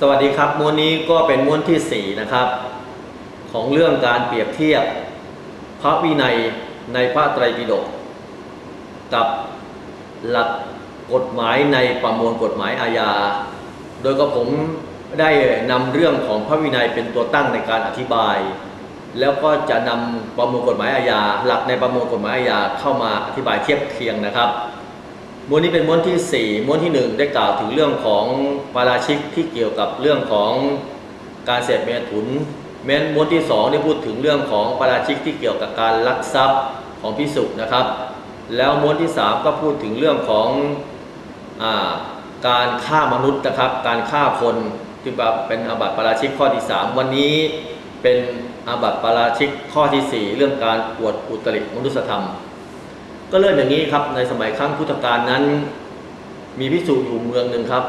สวัสดีครับม้วนนี้ก็เป็นม้วนที่ 4 นะครับ ของเรื่องการเปรียบเทียบ พระวินัยในพระไตรปิฎกกับหลักกฎหมายในประมวลกฎหมายอาญา โดยก็ผมได้นำเรื่องของพระวินัยเป็นตัวตั้งในการอธิบาย แล้วก็จะนำประมวลกฎหมายอาญา หลักในประมวลกฎหมายอาญาเข้ามาอธิบายเทียบเคียงนะครับ ม้วนนี้เป็นม้วนที่ 4 ม้วนที่ 1 ได้กล่าวถึงเรื่องของปาราชิกที่เกี่ยวกับเรื่องของการเสพเมถุน แม้นม้วนที่ 2 ได้พูดถึงเรื่องของปาราชิกที่เกี่ยวกับการลักทรัพย์ของพิสุนะครับ แล้วม้วนที่ 3 ก็พูดถึงเรื่องของอการฆ่ามนุษย์นะครับ การฆ่าคนที่เป็นอาบัติปาราชิกข้อที่ 3 วันนี้เป็นอาบัติปาราชิกข้อทีสี่4 เรื่องการอวดอุตริมนุสธรรม ก็เริ่มอย่างนี้ครับในสมัยครั้งพุทธกาลนั้น มีพิสูจอยู่เมืองหนึ่งครับ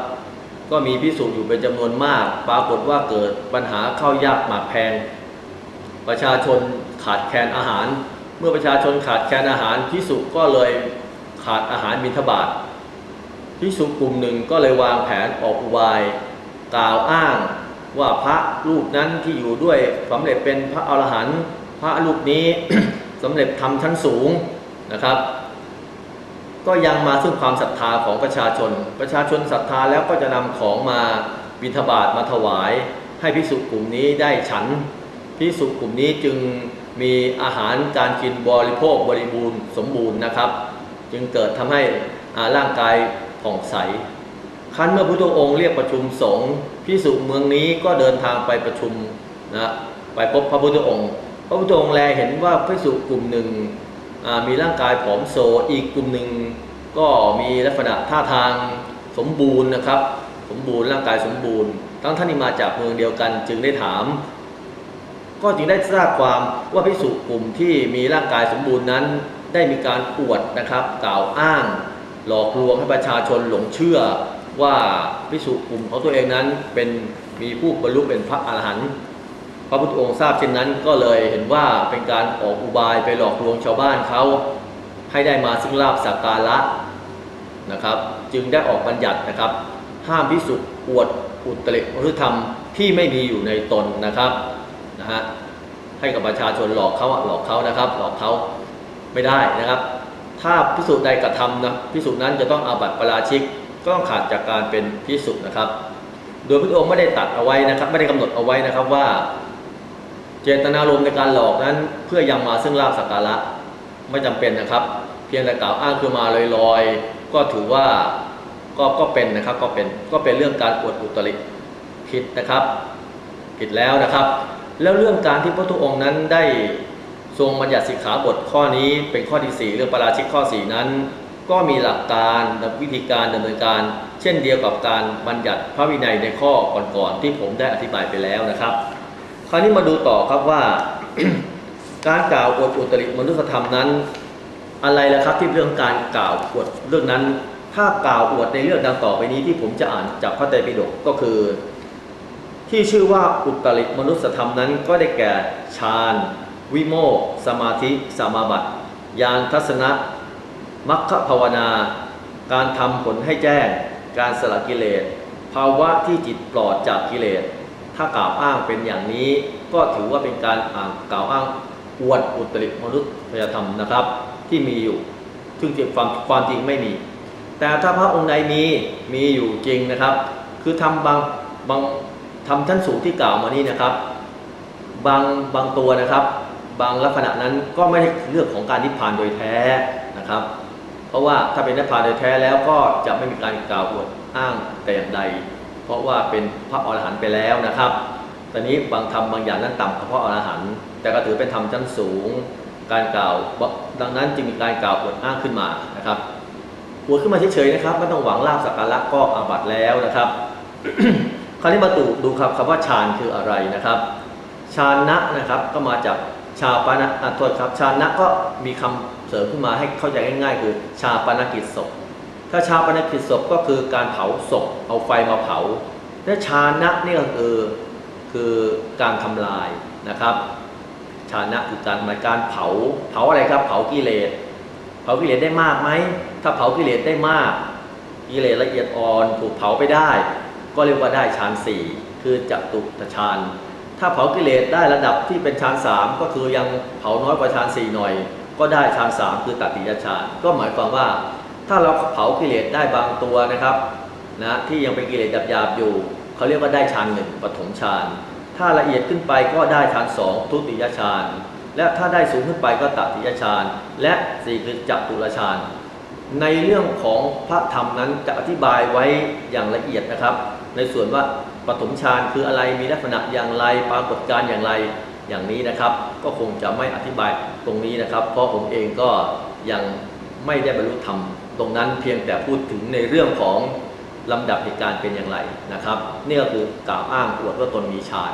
ก็มีพิสูจอยู่เป็นจำนวนมาก ปรากฏว่าเกิดปัญหาข้าวยากหมากแพง ประชาชนขาดแคลนอาหาร เมื่อประชาชนขาดแคลนอาหารพิสุก็เลยขาดอาหารบิณฑบาตพิสุกลุ่มหนึ่งก็เลยวางแผนออกอุบายกล่าวอ้างว่าพระรูปนั้นที่อยู่ด้วยสำเร็จเป็นพระอรหันต์พระรูปนี้สำเร็จทำชั้นสูง นะครับ ก็ยังมาซึ่งความศรัทธาของประชาชน ประชาชนศรัทธาแล้วก็จะนำของมาบิณฑบาตมาถวาย ให้พิสุกลุ่มนี้ได้ฉันพิสุกลุ่มนี้จึงมีอาหารการกินบริโภคบริบูรณ์สมบูรณ์นะครับ จึงเกิดทำให้อ่าร่างกายผ่องใสครั้นเมื่อพุทธองค์เรียกประชุมสงฆ์พิสุเมืองนี้ก็เดินทางไปประชุมนะไปพบพระพุทธองค์ พระพุทธองค์แลเห็นว่าพิสุกลุ่มหนึ่ง มีร่างกายผอมโซอีกกลุ่มหนึ่งก็มีลักษณะท่าทางสมบูรณ์นะครับ สมบูรณ์ร่างกายสมบูรณ์ ทั้งท่านที่มาจากเมืองเดียวกันจึงได้ถาม ก็จึงได้ทราบความว่าพิสุกลุ่มที่มีร่างกายสมบูรณ์นั้น ได้มีการอวดนะครับกล่าวอ้าง หลอกลวงให้ประชาชนหลงเชื่อว่าพิสุกลุ่มของตัวเองนั้นเป็นมีผู้บรรลุเป็นพระอรหันต์ ระพุทธองค์ทราบเช่นนั้นก็เลยเห็นว่าเป็นการออกอุบายไปหลอกลวงชาวบ้านเขาให้ได้มาซึ่งลาบสักการะนะครับ จึงได้ออกบัญญัตินะครับ ห้ามพิสุอวดอุตริมนุธรรมที่ไม่มีอยู่ในตนนะครับนะฮะให้กับประชาชนหลอกเขาหลอกเขานะครับ หลอกเขาไม่ได้นะครับ ถ้าพิสูจน์ใดกระทำนะพิสูจน์นั้นจะต้องอาบัติปาราชิกก็ต้องขาดจากการเป็นพิสุนะครับ โดยพระองค์ไม่ได้ตัดเอาไว้นะครับ ไม่ได้กำหนดเอาไว้นะครับว่า เจตนารมณ์ในการหลอกนั้นเพื่อยังมาซึ่งลาภสักการะไม่จำเป็นนะครับ เพียงแต่กล่าวอ้างคือมาลอยๆ ก็ถือว่าก็ก็เป็นนะครับก็เป็นก็เป็นเรื่องการอวดอุตริผิดนะครับผิดแล้วนะครับ แล้วเรื่องการที่พระพุองค์นั้นได้ทรงบัญญัติสิกขาบทข้อนี้เป็นข้อที่ 4 เรื่องปาราชิกข้อ 4 นั้น ก็มีหลักการวิธีการดำเนินการ เช่นเดียวกับการบัญญัติพระวินัยในข้อก่อนๆที่ผมได้อธิบายไปแล้วนะครับ ราวนี้มาดูต่อครับว่า การกล่าวอวดอุตริมนุสธรรมนั้น อะไรล่ะครับที่เรื่องการกล่าวอวดเรื่องนั้น ถ้ากล่าวอวดในเรื่องดังต่อไปนี้ที่ผมจะอ่านจากพระไตรปิฎกก็คือ ที่ชื่อว่าอุตริมนุสธรรมนั้น ก็ได้แก่ฌานวิโมกสมาธิสมาบัติญาณทัศนะมัคคภาวนา การทำผลให้แจ้ง การสละกิเลส ภาวะที่จิตปลอดจากกิเลส ถ้ากล่าวอ้างเป็นอย่างนี้ ก็ถือว่าเป็นการกล่าวอ้างอวดอุตริมนุษยธรรมนะครับ ที่มีอยู่ ซึ่งจริงความความจริงไม่มี แต่ถ้าพระองค์ใดมีมีอยู่จริงนะครับ คือทำบางบางทำชั้นสูงที่กล่าวมานี้นะครับ บางบางตัวนะครับ บางลักษณะนั้นก็ไม่ได้เรื่องของการนิพพานโดยแท้นะครับ เพราะว่าถ้าเป็นนิพพานโดยแท้แล้วก็จะไม่มีการกล่าวอวดอ้างแต่อย่างใด เพราะว่าเป็นพระอรหันต์ไปแล้วนะครับ ตอนนี้บางธรรมบางอย่างนั้นต่ำกว่าพระอรหันต์แต่ก็ถือเป็นธรรมชั้นสูง การกล่าวดังนั้นจึงมีการกล่าวอวดอ้างขึ้นมานะครับอวดขึ้นมาเฉยๆนะครับไม่ต้องหวังลาภสักการะก็อาบัตแล้วนะครับ คราวนี้มาดูดูครับคำว่าฌานคืออะไรนะครับฌานะนะครับก็มาจากชาปนะอะโทษครับชานะก็มีคำเสริมขึ้นมาให้เข้าใจง่าย ๆ คือชาปนกิจศพ ถ้าชาปนกิจศพก็คือการเผาศพเอาไฟมาเผาและชานะนี่ก็คือคือการทำลายนะครับ ชานะคือการมาการเผาเผาอะไรครับ เผากิเลสเผากิเลสได้มากไหมถ้าเผากิเลสได้มากกิเลสละเอียดอ่อนถูกเผาไปได้ ก็เรียกว่าได้ฌานสี่คือจตุตฌานถ้าเผากิเลสได้ระดับที่เป็นฌานสามก็คือยังเผาน้อยกว่าฌานสี่หน่อย ก็ได้ฌานสามคือตัติยฌานก็หมายความว่า ถ้าเราเผากิเลสได้บางตัวนะครับนะที่ยังเป็นกิเลสหยาบๆอยู่เขาเรียกว่าได้ฌานหนึ่งปฐมฌานถ้าละเอียดขึ้นไปก็ได้ฌานสองทุติยฌานและถ้าได้สูงขึ้นไปก็ตัติยฌานและสี่คือจัตุรฌานในเรื่องของพระธรรมนั้นจะอธิบายไว้อย่างละเอียดนะครับ ในส่วนว่าปฐมฌานคืออะไรมีลักษณะอย่างไรปรากฏการอย่างไรอย่างนี้นะครับ ก็คงจะไม่อธิบายตรงนี้นะครับ เพราะผมเองก็ยังไม่ได้บรรลุธรรม ตรงนั้นเพียงแต่พูดถึงในเรื่องของลำดับเหตุการณ์เป็นอย่างไรนะครับนี่ก็คือกล่าวอ้างอวดว่าตนมีฌาน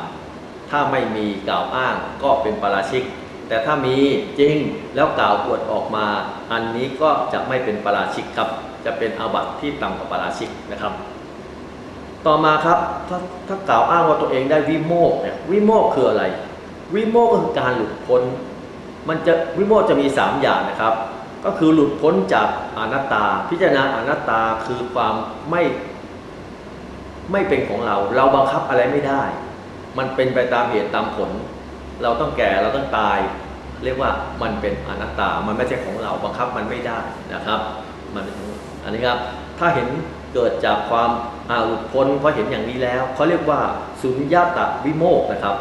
ถ้าไม่มีกล่าวอ้างก็เป็นปาราชิก แต่ถ้ามีจริงแล้วกล่าวอวดออกมา อันนี้ก็จะไม่เป็นปาราชิกครับ จะเป็นอาบัติที่ต่ำกว่าปาราชิกนะครับ ต่อมาครับถ้าถ้ากล่าวอ้างว่าตัวเองได้วิโมกเนี่ยวิโมกคืออะไร วิโมกก็คือการหลุดพ้น มันจะวิโมกจะมี 3 อย่างนะครับ ก็คือหลุดพ้นจากอนัตตา พิจารณาอนัตตาคือความไม่ไม่เป็นของเรา เราบังคับอะไรไม่ได้ มันเป็นไปตามเหตุตามผล เราต้องแก่เราต้องตาย เรียกว่ามันเป็นอนัตตา มันไม่ใช่ของเราบังคับมันไม่ได้นะครับมันอันนี้ครับถ้าเห็นเกิดจากความอาหลุดพ้นเพราะเห็นอย่างนี้แล้วเขาเรียกว่าสุญญาตวิโมกนะครับ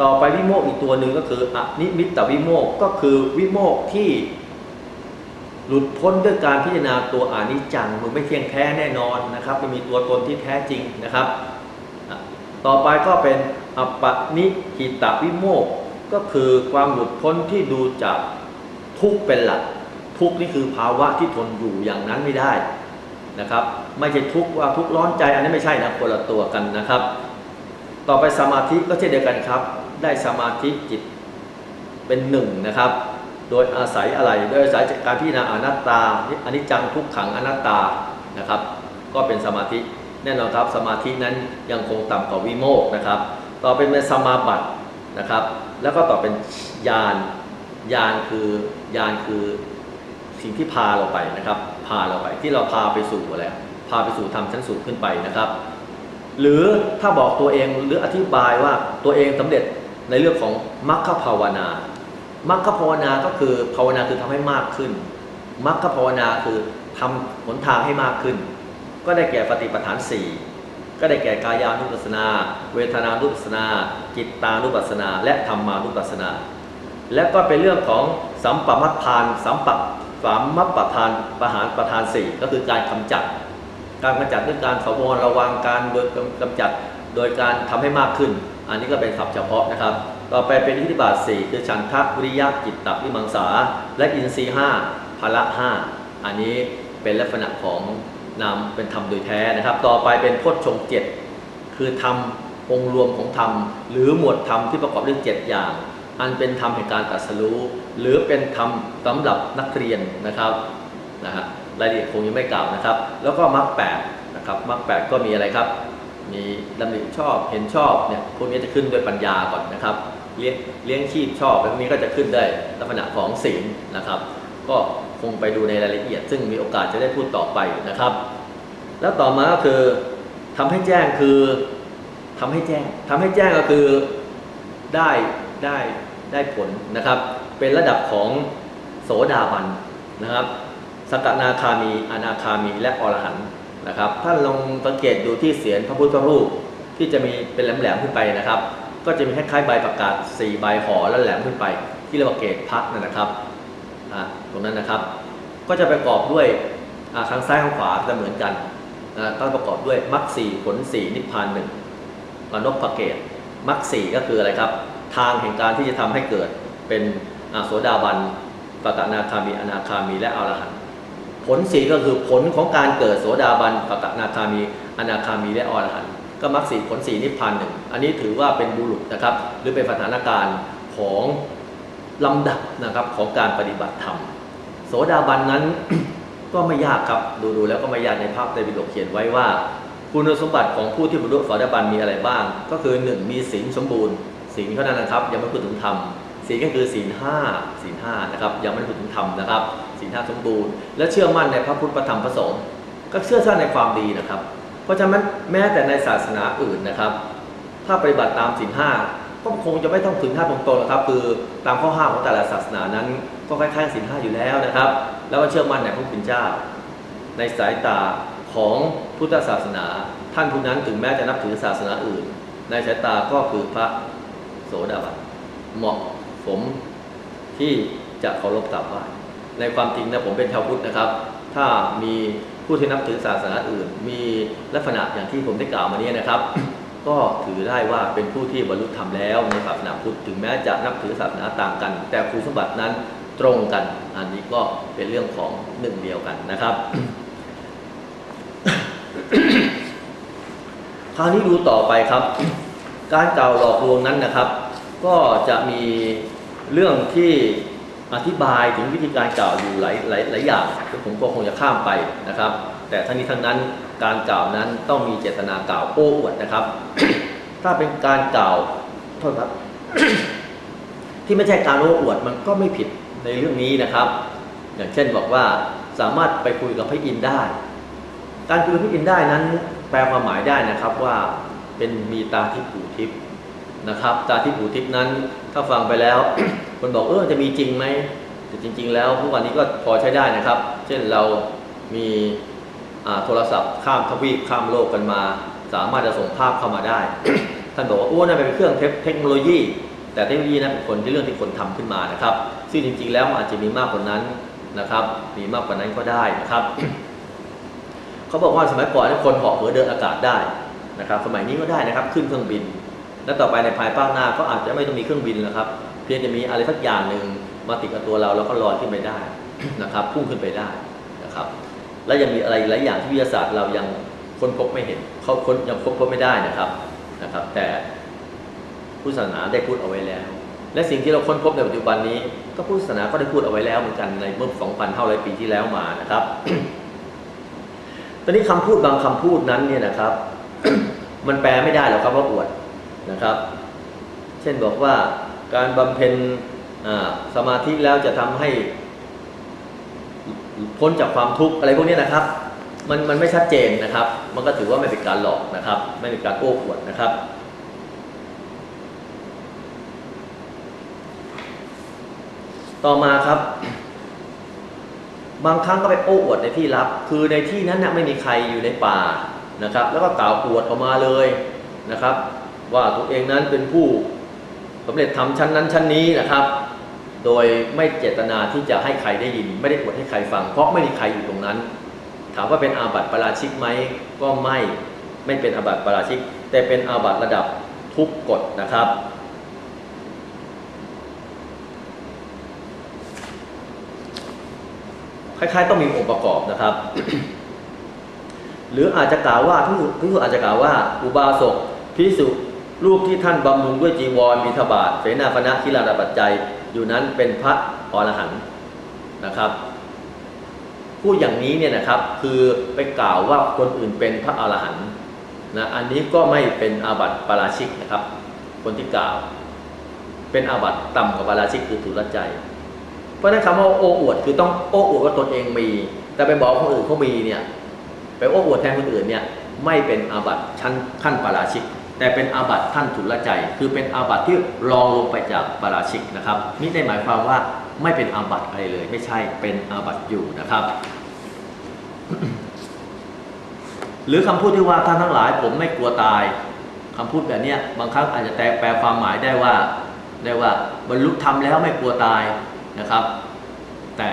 ต่อไปวิโมกอีกตัวหนึ่งก็คืออนิมิตตวิโมกก็คือวิโมกที่ หลุดพ้นด้วยการพิจารณาตัวอานิจจังมันไม่เที่ยงแท้แน่นอนนะครับไม่มีตัวตนที่แท้จริงนะครับ ต่อไปก็เป็นอปปนิหิตวิโมกข์ก็คือความหลุดพ้นที่ดูจากทุกเป็นหลัก ทุกนี่คือภาวะที่ทนอยู่อย่างนั้นไม่ได้นะครับ ไม่ใช่ทุกว่าทุกร้อนใจอันนี้ไม่ใช่นะคนละตัวกันนะครับ ต่อไปสมาธิก็เช่นเดียวกันครับ ได้สมาธิจิตเป็นหนึ่งนะครับ โดยอาศัยอะไร โดยอาศัยการพิจารณาอนัตตาอนิจจังทุกขังอนัตตานะครับ ก็เป็นสมาธิแน่นอนครับสมาธินั้นยังคงต่ำกว่าวิโมกนะครับ ต่อเป็นสมาบัตินะครับ แล้วก็ต่อเป็นญาณญาณคือญาณคือสิ่งที่พาเราไปนะครับ พาเราไปที่เราพาไปสู่อะไรพาไปสู่ธรรมชั้นสูงขึ้นไปนะครับ หรือถ้าบอกตัวเองหรืออธิบายว่าตัวเองสำเร็จในเรื่องของมรรคภาวนา มรรคภาวนาก็คือภาวนาคือทำให้มากขึ้นมรรคภาวนาคือทำหนทางให้มากขึ้น ก็ได้แก่ปฏิปทานสี่ก็ได้แก่กายานุปัสสนา เวทนานุปัสสนา จิตตานุปัสสนา และธรรมานุปัสสนา และก็เป็นเรื่องของสัมปมัตทาน สัมปะสัมมัปปทานประหารประธานสี่ก็คือการกำจัด การกำจัดด้วยการสวรระวังการโดยกำจัดโดยการทำให้มากขึ้น อันนี้ก็เป็นศัพท์เฉพาะนะครับ ต่อไปเป็นอิทธิบาทสี่คือฉันทะวิริยะจิตตวิมังสา และอินทรีย์ห้าพละห้าอันนี้เป็นลักษณะของนามเป็นธรรมโดยแท้นะครับ ต่อไปเป็นโพชฌงเจ็ดคือธรรมองค์รวมของธรรม หรือหมวดธรรมที่ประกอบด้วยเจ็ดอย่าง อันเป็นธรรมแห่งการตรัสรู้ หรือเป็นธรรมสำหรับนักเรียนนะครับนะฮะรายละเอียดคงยังไม่กล่าวนะครับ แล้วก็มรรคแปดนะครับมรรคแปดก็มีอะไรครับ มีดำริชอบเห็นชอบเนี่ยพวกนี้จะขึ้นด้วยปัญญาก่อนนะครับ เลี้ยงเลี้ยงชีพชอบแล้วนี้ก็จะขึ้นได้ลักษณะของศีลนะครับ ก็คงไปดูในรายละเอียด ซึ่งมีโอกาสจะได้พูดต่อไปนะครับ แล้วต่อมาก็คือทำให้แจ้งคือทำให้แจ้งทำให้แจ้งก็คือได้ได้ได้ผลนะครับ เป็นระดับของโสดาบันนะครับสกนาคามีอนาคามีและอรหันต์นะครับท่านลองสังเกตดูที่เสียนพระพุทธรูปที่จะมีเป็นแหลมๆขึ้นไปนะครับ ก็จะมีคล้ายๆใบประกาศ4ใบห่อแล้วแหลมขึ้นไป ที่เรียกว่าเกตพักนั่นนะครับตรงนั้นนะครับ ก็จะประกอบด้วยอ่าทางซ้ายทางขวาจะเหมือนกันอ่าต้องประกอบด้วยมรรคสี่ผลสี่นิพพานหนึ่งมานพเกตมรรคสี่ก็คืออะไรครับ ทางแห่งการที่จะทำให้เกิดเป็นโสดาบันปกนาคามีอนาคามีและอรหันต์ผลสีก็คือผลของการเกิดโสดาบันปกนาคามีอนาคามีและอรหันต์ ก็มรรคสีผลสีนิพพานหนึ่งอันนี้ถือว่าเป็นบุรุษนะครับหรือเป็นสถานการณ์ของลำดับนะครับของการปฏิบัติธรรม โสดาบันนั้นก็ไม่ยากครับดูๆแล้วก็ไม่ยากในภาพในบิดกเขียนไว้ว่า คุณสมบัติของผู้ที่บรรลุโสดาบันมีอะไรบ้าง ก็คือหนึ่งมีศีลสมบูรณ์ศีลเท่านั้นนะครับ ยังไม่พูดถึงธรรมศีลก็คือศีลห้าศีลห้านะครับยังไม่พูดถึงธรรมนะครับศีลห้าสมบูรณ์ และเชื่อมั่นในพระพุทธธรรมพระสงฆ์ก็เชื่อมั่นในความดีนะครับ เพราะฉะนั้นแม้แต่ในศาสนาอื่นนะครับ ถ้าปฏิบัติตามศีลห้าก็คงจะไม่ต้องถึงห้าตรงๆนะครับ คือตามข้อห้าของแต่ละศาสนานั้น ก็คล้ายๆศีลห้าอยู่แล้วนะครับ แล้วก็เชื่อมั่นในพระผู้เป็นเจ้า ในสายตาของพุทธศาสนา ท่านผู้นั้นถึงแม้จะนับถือศาสนาอื่น ในสายตาก็คือพระโสดาบันเหมาะสมที่จะเคารพกราบไหว้ในความจริงนะผมเป็นชาวพุทธนะครับ ถ้ามี ผู้ที่นับถือศาสนาอื่น มีลักษณะอย่างที่ผมได้กล่าวมานี้นะครับ ก็ถือได้ว่าเป็นผู้ที่บรรลุธรรมแล้วในศาสนาพุทธถึงแม้จะนับถือศาสนาต่างกัน แต่คุณสมบัตินั้นตรงกัน อันนี้ก็เป็นเรื่องของหนึ่งเดียวกันนะครับ คราวนี้ดูต่อไปครับ การกล่าวหลอกลวงนั้นนะครับ ก็จะมีเรื่องที่ อธิบายถึงวิธีการกล่าวอยู่หลายหลายหลายอย่างซึ่ผมก็คงจะข้ามไปนะครับ แต่ทั้งนี้ทั้งนั้นการกล่าวนั้นต้องมีเจตนากล่าวโอ้อวดนะครับ ถ้าเป็นการกล่าวโทษครับ ที่ไม่ใช่การโอ้อวดมันก็ไม่ผิดในเรื่องนี้นะครับ อย่างเช่นบอกว่าสามารถไปคุยกับพระอินได้ การคุยกับพระอินได้นั้น แปลความหมายได้นะครับว่าเป็นมีตาทิพย์หูทิพย์นะครับ ตาทิพย์หูทิพย์นั้น ถ้าฟังไปแล้ว คนบอกเออจะมีจริงไหมแต่จริง ๆ แล้วทุกวันนี้ก็พอใช้ได้นะครับ เช่นเรามีโทรศัพท์ข้ามทวีปข้ามโลกกันมา สามารถจะส่งภาพเข้ามาได้ ท่านบอกว่าโอ้นั่นเป็นเครื่องเทคโนโลยี แต่เทคโนโลยีนั้นเป็นคนที่เรื่องที่คนทำขึ้นมานะครับ ซึ่งจริง ๆ แล้วอาจจะมีมากกว่านั้นนะครับ มีมากกว่านั้นก็ได้นะครับเขาบอกว่าสมัยก่อนคนเหาะเหินเดินอากาศได้นะครับ สมัยนี้ก็ได้นะครับ ขึ้นเครื่องบิน และต่อไปในภายภาคหน้าก็อาจจะไม่ต้องมีเครื่องบินแล้วครับ เพียงจะมีอะไรสักอย่างหนึ่งมาติดกับตัวเราแล้วก็ลอยขึ้นไปได้นะครับพุ่งขึ้นไปได้นะครับ และยังมีอะไรหลายอย่างที่วิทยาศาสตร์เรายังค้นพบไม่เห็นเขาค้นยังค้นพบไม่ได้นะครับนะครับ แต่พุทธศาสนาได้พูดเอาไว้แล้ว และสิ่งที่เราค้นพบในปัจจุบันนี้ ก็พุทธศาสนาก็ได้พูดเอาไว้แล้วเหมือนกันในเมื่อ2,500 ปีที่แล้วมานะครับ ตอนนี้คำพูดบางคำพูดนั้นเนี่ยนะครับ มันแปลไม่ได้หรอกครับว่าอวดนะครับ เช่นบอกว่า การบำเพ็ญสมาธิแล้วจะทำให้พ้นจากความทุกข์อะไรพวกนี้นะครับ มันมันไม่ชัดเจนนะครับ มันก็ถือว่าไม่เป็นการหลอกนะครับ ไม่เป็นการโอ้อวดนะครับ ต่อมาครับ บางครั้งก็ไปโอ้อวดในที่ลับ คือในที่นั้นนะไม่มีใครอยู่ในป่านะครับ แล้วก็กล่าวอวดออกมาเลยนะครับ ว่าตัวเองนั้นเป็นผู้ สำเร็จทำชั้นนั้นชั้นนี้นะครับ โดยไม่เจตนาที่จะให้ใครได้ยิน ไม่ได้อวดให้ใครฟัง เพราะไม่มีใครอยู่ตรงนั้น ถามว่าเป็นอาบัติปาราชิกไหมก็ไม่ไม่เป็นอาบัติปาราชิก แต่เป็นอาบัติระดับทุกกฎนะครับคล้ายๆต้องมีองค์ประกอบนะครับ หรืออาจจะกล่าวว่าพิสุพิสุอาจจะกล่าวว่า อุบาสกพิสุ รูปที่ท่านบำรุงด้วยจีวรมีทบาทเสนาคณะคิลาดาปัจจัย อยู่นั้นเป็นพระอรหันต์นะครับพูดอย่างนี้เนี่ยนะครับคือไปกล่าวว่าคนอื่นเป็นพระอรหันต์นะอันนี้ก็ไม่เป็นอาบัติปาราชิกนะครับ คนที่กล่าว เป็นอาบัติต่ำกว่าปาราชิกคือทุรใจ เพราะฉะนั้นคำว่าโอ้อวดคือต้องโอ้อวดว่าตนเองมี แต่ไปบอกคนอื่นเขามีเนี่ยไปโอ้อวดแทนคนอื่นเนี่ยไม่เป็นอาบัติชั้นขั้นปาราชิก แต่เป็นอาบัติท่านทุลใจ คือเป็นอาบัติที่รองลงไปจากปราชิกนะครับนี่ได้หมายความว่าไม่เป็นอาบัติอะไรเลย ไม่ใช่เป็นอาบัติอยู่นะครับ หรือคำพูดที่ว่าท่านทั้งหลาย ผมไม่กลัวตายคำพูดแบบนี้บางครั้งอาจจะแปลความหมายได้ว่าได้ว่าบรรลุธรรมแล้วไม่กลัวตายนะครับ แต่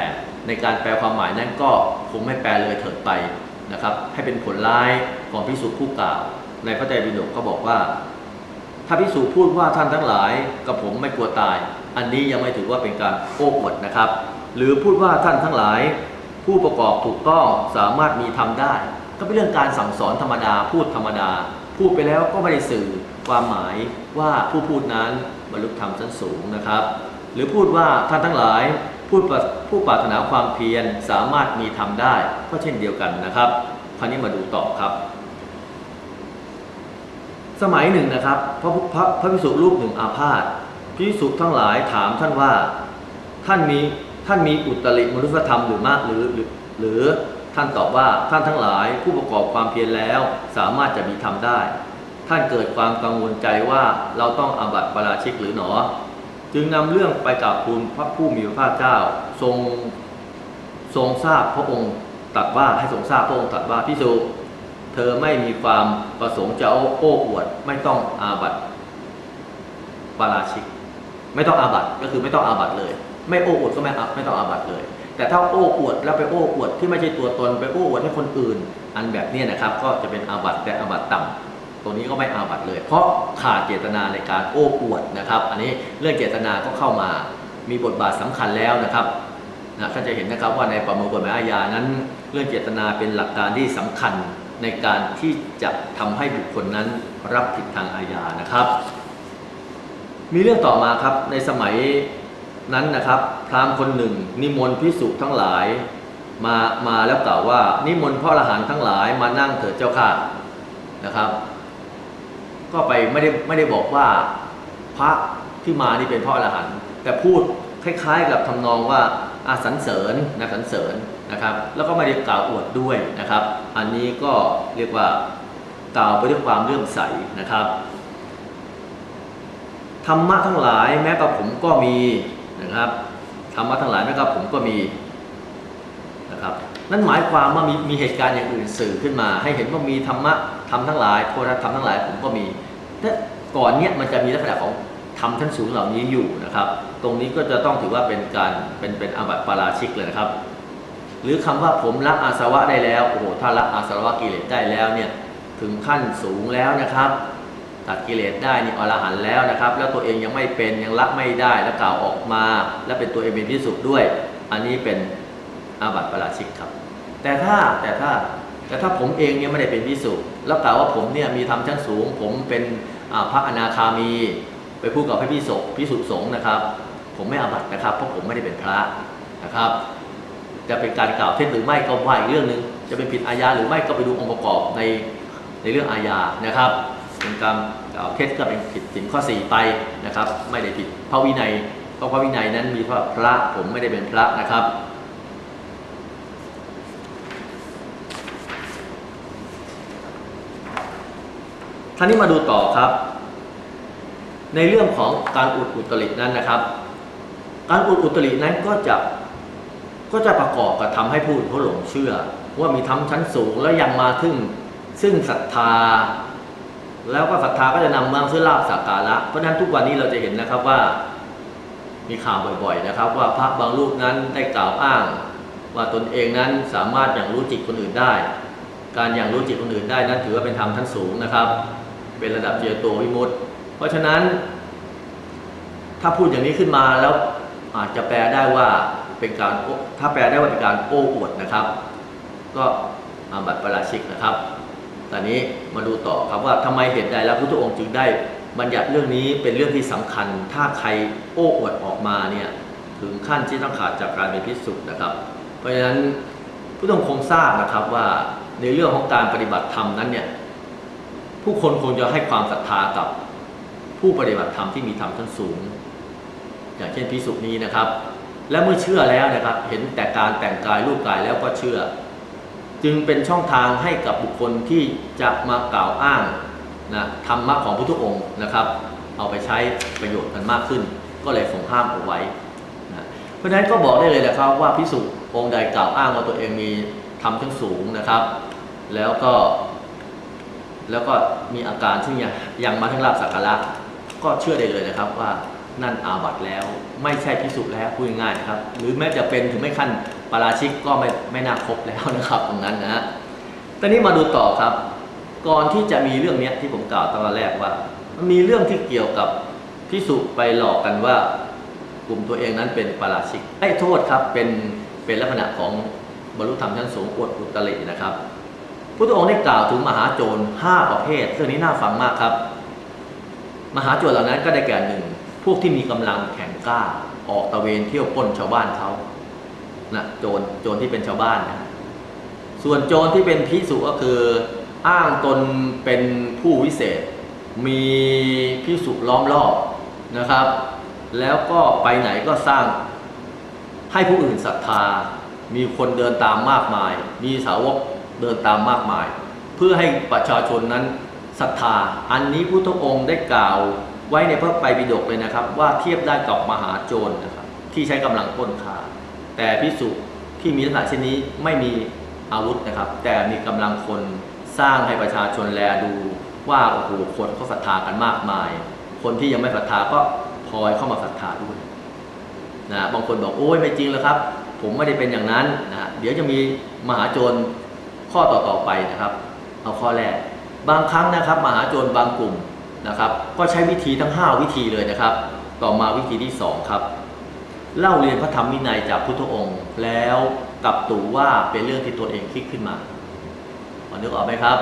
ในการแปลความหมายนั้นก็คงไม่แปลเลยเถิดไปนะครับ ให้เป็นผลร้ายของพิสุผู้กล่าว ในพระไตรปิฎกเขาบอกว่า ถ้าพิสุพูดว่าท่านทั้งหลายกับผมไม่กลัวตาย อันนี้ยังไม่ถือว่าเป็นการโอ้อวดนะครับ หรือพูดว่าท่านทั้งหลาย ผู้ประกอบถูกต้องสามารถมีทำได้ ก็เป็นเรื่องการสั่งสอนธรรมดาพูดธรรมดา พูดไปแล้วก็ไม่ได้สื่อความหมายว่าผู้พูดนั้นบรรลุธรรมชั้นสูงนะครับ หรือพูดว่าท่านทั้งหลายผู้ปรผู้ปรารถนาความเพียรสามารถมีทำได้ก็เช่นเดียวกันนะครับคราวนี้มาดูต่อครับ สมัยหนึ่งนะครับพระพระพระพิสุรูปหนึ่งอาพาธพิสุทั้งหลายถามท่านว่าท่านมีท่านมีอุตริมนุสธรรมหรือมากหรือหรือหรือท่านตอบว่าท่านทั้งหลายผู้ประกอบความเพียรแล้ว สามารถจะมีทำได้ ท่านเกิดความกังวลใจว่าเราต้องอาบัติปาราชิกหรือหนอ จึงนำเรื่องไปกราบทูลพระผู้มีพระภาคเจ้าทรงทรงทราบพระองค์ตรัสว่าให้ทรงทราบพระองค์ตรัสว่าพิสุ เธอไม่มีความประสงค์จะโอ้อวด ไม่ต้องอาบัติปาราชิก ไม่ต้องอาบัติก็คือไม่ต้องอาบัติเลย ไม่โอ้อวดก็ไม่อาไม่ต้องอาบัติเลย แต่ถ้าโอ้อวดแล้วไปโอ้อวดที่ไม่ใช่ตัวตนไปโอ้อวดให้คนอื่น อันแบบนี้นะครับ ก็จะเป็นอาบัติแต่อาบัตต่ำตรงนี้ก็ไม่อาบัติเลย เพราะขาดเจตนาในการโอ้อวดนะครับ อันนี้เรื่องเจตนาก็เข้ามามีบทบาทสำคัญแล้วนะครับนะท่านจะเห็นนะครับว่าในประมวลกฎหมายอาญานั้น เรื่องเจตนาเป็นหลักการที่สำคัญ ในการที่จะทำให้บุคคลนั้นรับผิดทางอาญานะครับ มีเรื่องต่อมาครับในสมัยนั้นนะครับพราหมณ์คนหนึ่ง นิมนต์พิสุทั้งหลายมามาแล้วกล่าวว่า นิมนต์พระอรหันต์ทั้งหลายมานั่งเถิดเจ้าค่ะนะครับ ก็ไปไม่ได้ไม่ได้บอกว่าพระที่มานี่เป็นพระอรหันต์แต่พูดคล้ายๆ กับทำนองว่าอาสรรเสริญนะสรรเสริญ นะครับ แล้วก็ไม่ได้กล่าวอวดด้วยนะครับ อันนี้ก็เรียกว่ากล่าวไปด้วยความเลื่อมใสนะครับธรรมะทั้งหลายแม้กับผมก็มีนะครับธรรมะทั้งหลายแม้กับผมก็มีนะครับนั่นหมายความว่ามีมีเหตุการณ์อย่างอื่นสื่อขึ้นมา ให้เห็นว่ามีธรรมะธรรมทั้งหลายโพธิธรรมทั้งหลายผมก็มีแต่ก่อนเนี้ยมันจะมีลักษณะของธรรมชั้นสูงเหล่านี้อยู่นะครับ ตรงนี้ก็จะต้องถือว่าเป็นการเป็นเป็นอาบัติปาราชิกเลยนะครับ หรือคำว่าผมละอาสวะได้แล้วโอ้โหถ้าละอาสวะกิเลสได้แล้วเนี่ยถึงขั้นสูงแล้วนะครับตัดกิเลสได้นี่อรหันต์แล้วนะครับ แล้วตัวเองยังไม่เป็นยังละไม่ได้แล้วกล่าวออกมา และเป็นตัวเองเป็นพิสุด้วย อันนี้เป็นอาบัติปาราชิกครับ แต่ถ้าแต่ถ้าแต่ถ้าผมเองเนี่ยไม่ได้เป็นพิสุแล้วกล่าวว่าผมเนี่ยมีธรรมชั้นสูง ผมเป็นพระอนาคามี ไปพูดกับพระพิสุพิสุสงฆ์นะครับ ผมไม่อาบัตินะครับ เพราะผมไม่ได้เป็นพระนะครับ จะเป็นการกล่าวเท็จหรือไม่ก็ว่าอีกเรื่องหนึ่งจะเป็นผิดอาญาหรือไม่ก็ไปดูองค์ประกอบในในเรื่องอาญานะครับเป็นการกล่าวเท็จก็เป็นผิดสินข้อ 4 ไปนะครับ ไม่ได้ผิดพระวินัยเพราะพระวินัยนั้นมีพระพระผมไม่ได้เป็นพระนะครับท่านี้มาดูต่อครับ ในเรื่องของการอุดอุตรินั้นนะครับ การอุดอุตรินั้นก็จะ ก็จะประกอบกับทำให้ผู้อื่นเขาหลงเชื่อ ว่ามีธรรมชั้นสูงแล้วยังมาถึงซึ่งศรัทธา แล้วก็ศรัทธาก็จะนำมาซึ่งลาบสักการะเพราะฉะนั้นทุกวันนี้เราจะเห็นนะครับว่า มีข่าวบ่อยๆนะครับ ว่าพระบางรูปนั้นได้กล่าวอ้าง ว่าตนเองนั้นสามารถอย่างรู้จิตคนอื่นได้ การอย่างรู้จิตคนอื่นได้นั้นถือว่าเป็นธรรมชั้นสูงนะครับ เป็นระดับเจโตวิมุตติ เพราะฉะนั้น ถ้าพูดอย่างนี้ขึ้นมาแล้วอาจจะแปลได้ว่า เป็นการโอ้ถ้าแปลได้ว่าเป็นการโอ้อวดนะครับ ก็อาบัติปาราชิกนะครับ ตอนนี้มาดูต่อครับว่าทำไมเหตุใดแล้วพระพุทธองค์จึงได้บัญญัติเรื่องนี้เป็นเรื่องที่สำคัญ ถ้าใครโอ้อวดออกมาเนี่ยถึงขั้นที่ต้องขาดจากการเป็นพิสุทธิ์นะครับ เพราะฉะนั้นผู้ต้องคงทราบนะครับว่าในเรื่องของการปฏิบัติธรรมนั้นเนี่ยผู้คนคงจะให้ความศรัทธากับผู้ปฏิบัติธรรมที่มีธรรมชั้นสูง อย่างเช่นพิสุนี้นะครับ และเมื่อเชื่อแล้วนะครับ เห็นแต่การแต่งกายรูปกายแล้วก็เชื่อ จึงเป็นช่องทางให้กับบุคคลที่จะมากล่าวอ้างนะธรรมะของพระพุทธองค์นะครับ เอาไปใช้ประโยชน์กันมากขึ้น ก็เลยทรงห้ามเอาไว้นะเพราะฉะนั้นก็บอกได้เลยนะครับว่าพิสุองค์ใดกล่าวอ้างว่าตัวเองมีธรรมชั้นสูงนะครับ แล้วก็ แล้วก็มีอาการที่ยังยังมาทั้งลาบสักการะก็เชื่อได้เลยนะครับว่า นั่นอาบัตแล้วไม่ใช่พิสุแล้วพูดง่ายๆครับหรือแม้จะเป็นถึงไม่ขั้นปาราชิกก็ไม่ไม่น่าครบแล้วนะครับตรงนั้นนะฮะตอนนี้มาดูต่อครับ ก่อนที่จะมีเรื่องนี้ที่ผมกล่าวตอนแรกว่ามันมีเรื่องที่เกี่ยวกับพิสุไปหลอกกันว่ากลุ่มตัวเองนั้นเป็นปาราชิกไอ้โทษครับเป็นเป็นลักษณะของบรรลุธรรมชั้นสูงอวดอุตรินะครับพุทธองค์ได้กล่าวถึงมหาโจรห้าประเภทเรื่องนี้น่าฟังมากครับ มหาโจรเหล่านั้นก็ได้แก่หนึ่ง พวกที่มีกำลังแข็งกล้าออกตะเวนเที่ยวปล้นชาวบ้านเขานะโจรโจรที่เป็นชาวบ้านนะส่วนโจรที่เป็นพิสุก็คืออ้างตนเป็นผู้วิเศษ มีพิสุล้อมรอบนะครับ แล้วก็ไปไหนก็สร้างให้ผู้อื่นศรัทธา มีคนเดินตามมากมาย มีสาวกเดินตามมากมาย เพื่อให้ประชาชนนั้นศรัทธา อันนี้พุทธองค์ได้กล่าว ไว้ในพระไตรปิฎกเลยนะครับ ว่าเทียบได้กับมหาโจรนะครับ ที่ใช้กำลังปล้นฆ่าแต่พิสุที่มีลักษณะเช่นนี้ไม่มีอาวุธนะครับ แต่มีกำลังคนสร้างให้ประชาชนแลดูว่าโอ้โหคนเขาศรัทธากันมากมาย คนที่ยังไม่ศรัทธาก็พลอยเข้ามาศรัทธาด้วยนะบางคนบอกโอ้ยไม่จริงแล้วครับ ผมไม่ได้เป็นอย่างนั้นนะเดี๋ยวจะมีมหาโจรข้อต่อๆไปนะครับ เอาข้อแรกบางครั้งนะครับ มหาโจรบางกลุ่ม นะครับก็ใช้วิธีทั้ง 5 วิธีเลยนะครับ ต่อมาวิธีที่ 2 ครับ เล่าเรียนพระธรรมวินัยจากพุทธองค์ แล้วกลับตูว่าเป็นเรื่องที่ตัวเองคิดขึ้นมาพอนึกออกไหมครับ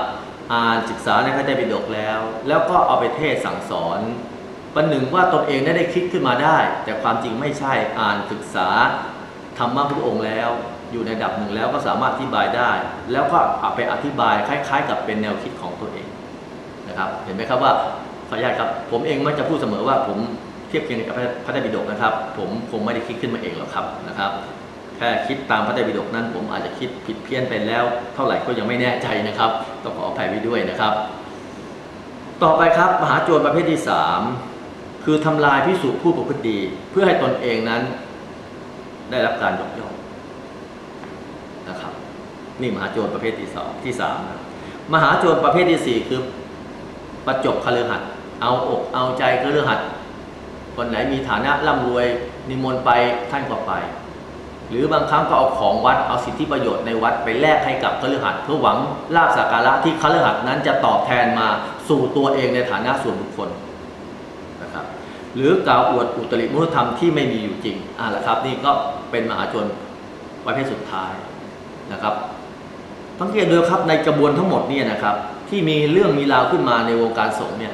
อ่านศึกษาในพระไตรปิฎกแล้ว แล้วก็เอาไปเทศสั่งสอนประหนึ่งว่าตนเองได้ได้คิดขึ้นมาได้ แต่ความจริงไม่ใช่อ่านศึกษาธรรมะพุทธองค์แล้ว อยู่ในดับหนึ่งแล้วก็สามารถอธิบายได้ แล้วก็เอาไปอธิบายคล้าย ๆ กับเป็นแนวคิดของตัวเองนะครับ เห็นไหมครับว่า ขออนุญาตครับผมเองมักจะพูดเสมอว่าผมเทียบเคียงกับพระไตรปิฎกนะครับ ผมคงไม่ได้คิดขึ้นมาเองหรอกครับนะครับแค่คิดตามพระไตรปิฎกนั้น ผมอาจจะคิดผิดเพี้ยนไปแล้ว เท่าไหร่ก็ยังไม่แน่ใจนะครับต้องขออภัยไว้ด้วยนะครับ ต่อไปครับมหาโจรประเภทที่สามคือทำลายพิสุผู้ประพฤติดี เพื่อให้ตนเองนั้น ได้รับการยกย่องนะครับ นี่มหาโจรประเภทที่สองที่สามนะมหาโจรประเภทที่สี่คือประจบคฤหัสถ์ เอาอกเอาใจคฤหัสถ์คนไหนมีฐานะร่ำรวยนิมนต์ไปท่านก็ไป หรือบางครั้งก็เอาของวัดเอาสิทธิประโยชน์ในวัดไปแลกให้กับคฤหัสถ์เพื่อหวังลาบสักการะที่คฤหัสถ์นั้นจะตอบแทนมาสู่ตัวเองในฐานะส่วนบุคคลนะครับหรือกล่าวอวดอุตริมุขธรรมที่ไม่มีอยู่จริงอ่าละครับ นี่ก็เป็นมหาชนประเภทสุดท้ายนะครับสังเกตดูครับในกระบวนทั้งหมดเนี่ยนะครับที่มีเรื่องมีราวขึ้นมาในวงการสงฆ์เนี่ย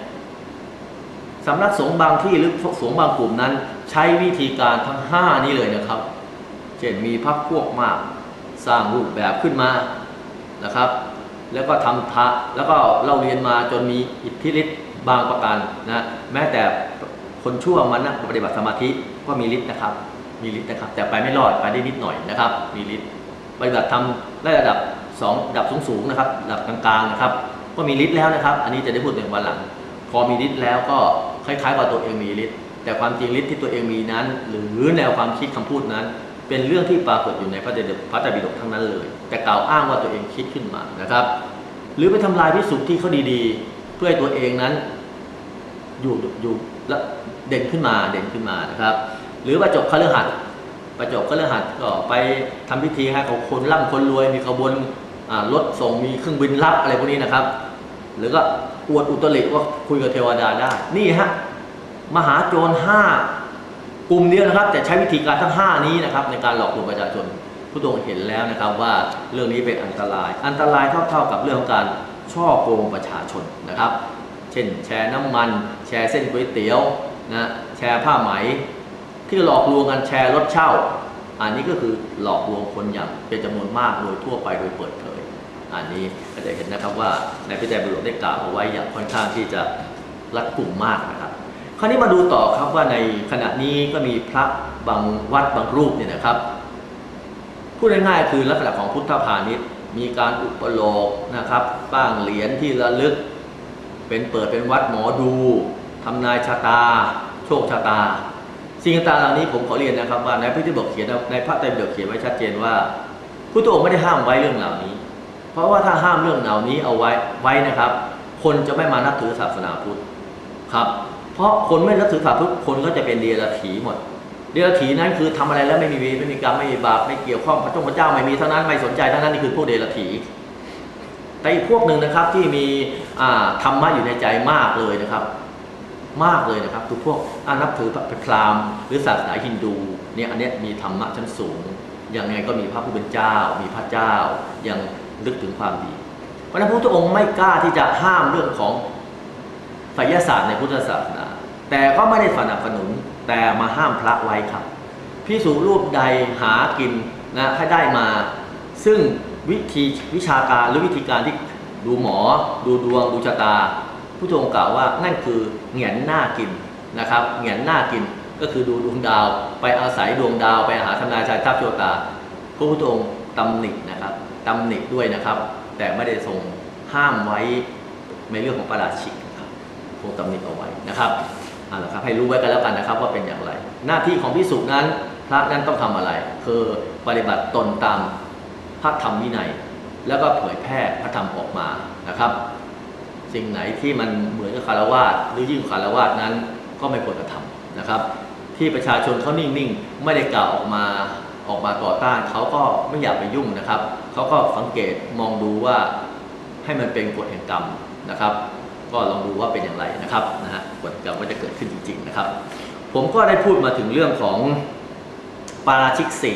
สำนักสงฆ์บางที่หรือสงฆ์บางกลุ่มนั้น ใช้วิธีการทั้งห้านี้เลยนะครับ เช่นมีพักพวกมากสร้างรูปแบบขึ้นมานะครับ แล้วก็ทำทะแล้วก็เล่าเรียนมาจนมีอิทธิฤทธิ์บางประการนะแม้แต่คนชั่วมันนะปฏิบัติสมาธิก็มีฤทธิ์นะครับ มีฤทธิ์นะครับ แต่ไปไม่รอดไปได้นิดหน่อยนะครับ มีฤทธิ์ปฏิบัติทำได้ระดับสองระดับสูงๆนะครับระดับกลางๆนะครับ ก็มีฤทธิ์แล้วนะครับ อันนี้จะได้พูดในวันหลัง พอมีฤทธิ์แล้วก็ คล้ายๆกับตัวเองมีฤทธิ์แต่ความจริงฤทธิ์ที่ตัวเองมีนั้น หรือแนวความคิดคำพูดนั้น เป็นเรื่องที่ปรากฏอยู่ในพระไตรปิฎกพระไตรปิฎกทั้งนั้นเลย แต่กล่าวอ้างว่าตัวเองคิดขึ้นมานะครับ หรือไปทำลายพิสุที่เขาดีๆ เพื่อให้ตัวเองนั้นอยู่อยู่และเด่นขึ้นมาเด่นขึ้นมานะครับ หรือประจบคฤหัสถ์ประจบคฤหัสถ์ก็ไปทำพิธีให้เขาคนร่ำคนรวยมีขบวนรถส่งมีเครื่องบินรับอะไรพวกนี้นะครับ หรือก็ อวดอุตริว่าคุยกับเทวดาได้ นี่ฮะมหาโจรห้ากลุ่มเดียนะครับ แต่ใช้วิธีการทั้งห้านี้นะครับ ในการหลอกลวงประชาชนผู้ตรงเห็นแล้วนะครับว่าเรื่องนี้เป็นอันตราย อันตรายเท่าๆกับเรื่องของการช่อโกงประชาชนนะครับ เช่น แชร์น้ำมัน แชร์เส้นก๋วยเตี๋ยวนะแชร์ผ้าไหม ที่หลอกลวงกันแชร์รถเช่า อันนี้ก็คือหลอกลวงคนอย่างเป็นจำนวนมากโดยทั่วไปโดยเปิดเผย อันนี้ก็จะเห็นนะครับว่าในพิจัยบุรุษได้กล่าวเอาไว้อย่างค่อนข้างที่จะรัดกลุ่มมากนะครับ คราวนี้มาดูต่อครับว่าในขณะนี้ก็มีพระบางวัดบางรูปเนี่ยนะครับพูดง่ายๆคือลักษณะของพุทธพาณิชย์มีการอุปโลกนะครับบ้างเหรียญที่ระลึก เป็นเปิดเป็นวัดหมอดูทำนายชะตา โชคชะตา สิ่งต่างๆเหล่านี้ผมขอเรียนนะครับว่าในพระไตรปิฎกเขียนในพระไตรปิฎกเขียนไว้ชัดเจนว่าพุทธองค์ไม่ได้ห้ามไว้เรื่องเหล่านี้ เพราะว่าถ้าห้ามเรื่องเหล่านี้เอาไว้ไว้นะครับ คนจะไม่มานับถือศาสนาพุทธครับ เพราะคนไม่นับถือศาสนาพุทธคนก็จะเป็นเดรัจฉีหมด เดรัจฉีนั้นคือทำอะไรแล้วไม่มีเวรไม่มีกรรมไม่มีบาปไม่เกี่ยวข้องพระเจ้าพระเจ้าไม่มีทั้งนั้นไม่สนใจทั้งนั้นนี่คือพวกเดรัจฉีแต่อีกพวกหนึ่งนะครับที่มีธรรมะอยู่ในใจมากเลยนะครับ มากเลยนะครับคือพวกนับถือพราหมณ์หรือศาสนาฮินดูเนี่ยอันเนี้ยมีธรรมะชั้นสูงอย่างไงก็มีพระผู้เป็นเจ้า มีพระเจ้ายัง ลึกถึงความดี เพราะนั้นพระพุทธองค์ไม่กล้าที่จะห้ามเรื่องของไสยศาสตร์ในพุทธศาสนา แต่ก็ไม่ได้สนับสนุนแต่มาห้ามพระไว้ครับพิสูรูปใดหากินนะให้ได้มา ซึ่งวิธีวิชาการหรือวิธีการที่ดูหมอ ดูดวงดูชะตา ผู้ทรงกล่าวว่านั่นคือเหงียนหน้ากินนะครับเหงียนหน้ากินก็คือดูดวงดาว ไปอาศัยดวงดาว ไปหาทำนายชายทัพโชตา พระพุทธองค์ตำหนินะครับ ตำหนิด้วยนะครับ แต่ไม่ได้ทรงห้ามไว้ในเรื่องของปาราชิกครับทรงตำหนิเอาไว้นะครับเอาละครับให้รู้ไว้กันแล้วกันนะครับว่าเป็นอย่างไร หน้าที่ของพิสุนั้นพระนั้นต้องทำอะไร คือปฏิบัติตนตามพระธรรมวินัย แล้วก็เผยแพร่พระธรรมออกมานะครับ สิ่งไหนที่มันเหมือนกับคารวาสหรือยิ่งคารวาสนั้นก็ไม่ควรกระทำนะครับ ที่ประชาชนเขานิ่งๆ ไม่ได้กล่าวออกมาออกมาต่อต้านเขาก็ไม่อยากไปยุ่งนะครับ เขาก็สังเกตมองดูว่าให้มันเป็นกฎแห่งกรรมนะครับ ก็ลองดูว่าเป็นอย่างไรนะครับนะฮะกฎกรรมก็จะเกิดขึ้นจริง ๆนะครับ ผมก็ได้พูดมาถึงเรื่องของปาราชิกสี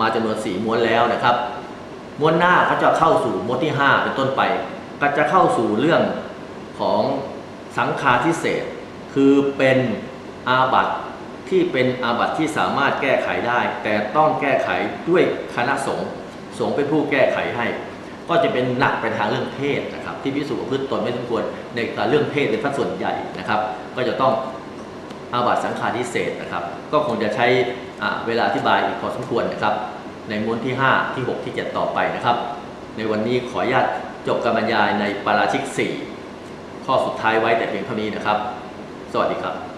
มาจำนวนสี่ม้วนแล้วนะครับม้วนหน้าก็จะเข้าสู่ม้วนที่ 5 เป็นต้นไป ก็จะเข้าสู่เรื่องของสังฆาทิเศษ คือเป็นอาบัติที่เป็นอาบัติที่สามารถแก้ไขได้ แต่ต้องแก้ไขด้วยคณะสงฆ์ สงฆ์เป็นผู้แก้ไขให้ ก็จะเป็นหนักไปทางเรื่องเพศนะครับที่พิสูจน์ประพฤติตนไม่สมควรในการเรื่องเพศในพระส่วนใหญ่นะครับ ก็จะต้องอาบัตสังฆาทิเศษนะครับ ก็คงจะใช้เวลาอธิบายอีกพอสมควรนะครับ ในม้วนที่ 5 ที่ 6 ที่ 7 ต่อไปนะครับ ในวันนี้ขออนุญาตจบการบรรยายในปาราชิก 4 ข้อสุดท้ายไว้แต่เพียงเท่านี้นะครับ สวัสดีครับ